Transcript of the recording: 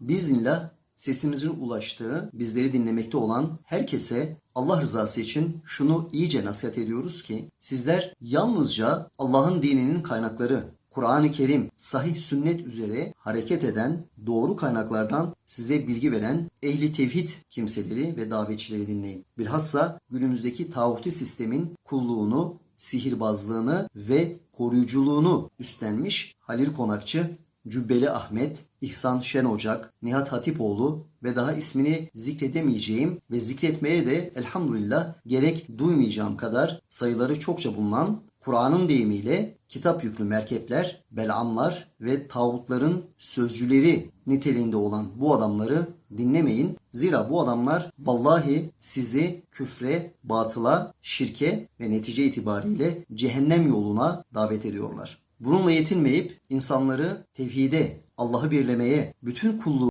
Biiznillah sesimizin ulaştığı, bizleri dinlemekte olan herkese Allah rızası için şunu iyice nasihat ediyoruz ki sizler yalnızca Allah'ın dininin kaynakları, Kur'an-ı Kerim, sahih sünnet üzere hareket eden doğru kaynaklardan size bilgi veren ehli tevhid kimseleri ve davetçileri dinleyin. Bilhassa günümüzdeki tağuti sistemin kulluğunu, sihirbazlığını ve koruyuculuğunu üstlenmiş Halil Konakçı, Cübbeli Ahmet, İhsan Şen Ocak, Nihat Hatipoğlu ve daha ismini zikredemeyeceğim ve zikretmeye de elhamdülillah gerek duymayacağım kadar sayıları çokça bulunan Kur'an'ın deyimiyle kitap yüklü merkepler, belamlar ve tağutların sözcüleri niteliğinde olan bu adamları dinlemeyin. Zira bu adamlar vallahi sizi küfre, batıla, şirke ve netice itibariyle cehennem yoluna davet ediyorlar. Bununla yetinmeyip insanları tevhide, Allah'ı birlemeye, bütün kulluğu